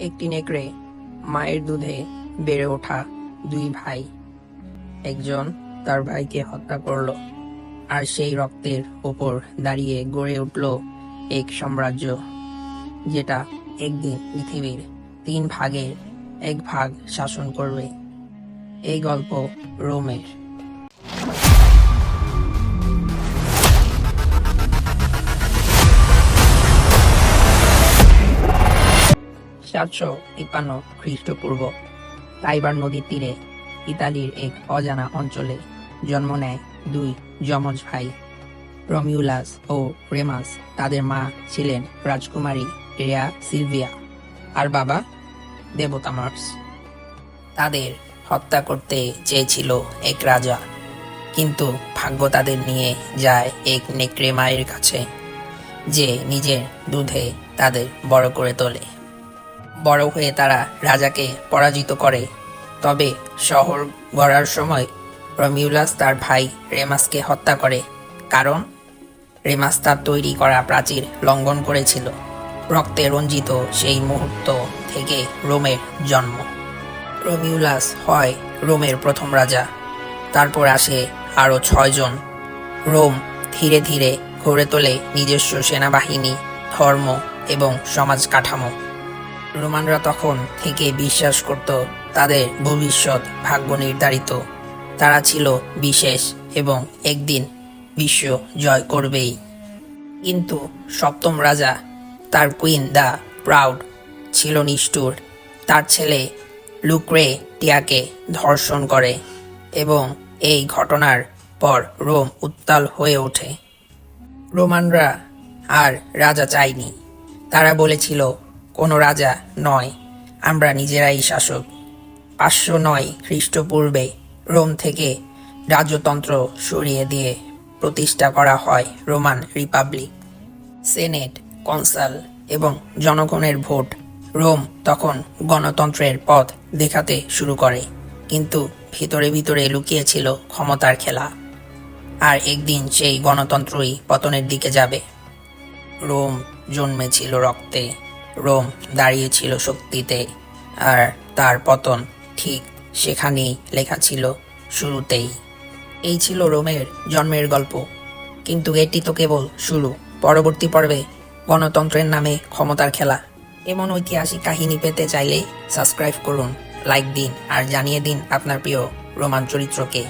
একটি নেকড়ে মায়ের দুধে বেড়ে ওঠা দুই ভাই। একজন তার ভাইকে হত্যা করল আর সেই রক্তের ওপর দাঁড়িয়ে গড়ে উঠল এক সাম্রাজ্য, যেটা একদিন পৃথিবীর তিন ভাগের এক ভাগ শাসন করবে। এই গল্প রোমের। সাতশো তিপ্পান্ন খ্রিস্টপূর্ব। টাইবার নদীর তীরে ইতালির এক অজানা অঞ্চলে জন্ম নেয় দুই যমজ ভাই। রমিউলাস ও রেমাস তাদের মা ছিলেন রাজকুমারী রেয়া সিলভিয়া আর বাবা দেবতা মার্স তাদের হত্যা করতে চেয়েছিল এক রাজা, কিন্তু ভাগ্য তাদের নিয়ে যায় এক নেকড়ে মায়ের কাছে, যে নিজের দুধে তাদের বড় করে তোলে। বড় হয়ে তারা রাজাকে পরাজিত করে। তবে শহর গড়ার সময় রমিউলাস তার ভাই রেমাসকে হত্যা করে, কারণ রেমাস তার তৈরি করা প্রাচীর লঙ্ঘন করেছিল। রক্তে রঞ্জিত সেই মুহূর্ত থেকে রোমের জন্ম। রমিউলাস হয় রোমের প্রথম রাজা। তারপর আসে আরও ছয়জন। রোম ধীরে ধীরে গড়ে তোলে নিজস্ব সেনাবাহিনী, ধর্ম এবং সমাজ কাঠামো। রোমানরা তখন থেকে বিশ্বাস করত, তাদের ভবিষ্যৎ ভাগ্য নির্ধারিত। তারা ছিল বিশেষ এবং একদিন বিশ্ব জয় করবেই। কিন্তু সপ্তম রাজা, তার কুইন দ্য প্রাউড ছিল নিষ্ঠুর। তার ছেলে লুক্রে টিয়াকে ধর্ষণ করে এবং এই ঘটনার পর রোম উত্তাল হয়ে ওঠে। রোমানরা আর রাজা চায়নি। তারা বলেছিল কোনো রাজা নয়। আমরা নিজেরাই শাসক। পাঁচশো নয় খ্রিস্টপূর্বে রোম থেকে রাজতন্ত্র সরিয়ে দিয়ে প্রতিষ্ঠা করা হয় রোমান রিপাবলিক। সেনেট, কনসাল এবং জনগণের ভোট রোম তখন গণতন্ত্রের পথ দেখাতে শুরু করে, কিন্তু ভিতরে ভিতরে লুকিয়েছিল ক্ষমতার খেলা। আর একদিন সেই গণতন্ত্রই পতনের দিকে যাবে। রোম জন্মেছিল রক্তে। রোম দাঁড়িয়েছিল শক্তিতে, আর তার পতন ঠিক সেখানেই লেখা ছিল শুরুতেই। এই ছিল রোমের জন্মের গল্প। কিন্তু এটি তো কেবল শুরু। পরবর্তী পর্বে গণতন্ত্রের নামে ক্ষমতার খেলা। এমন ঐতিহাসিক কাহিনী পেতে চাইলে সাবস্ক্রাইব করুন, লাইক দিন, আর জানিয়ে দিন আপনার প্রিয় রোমান চরিত্রকে।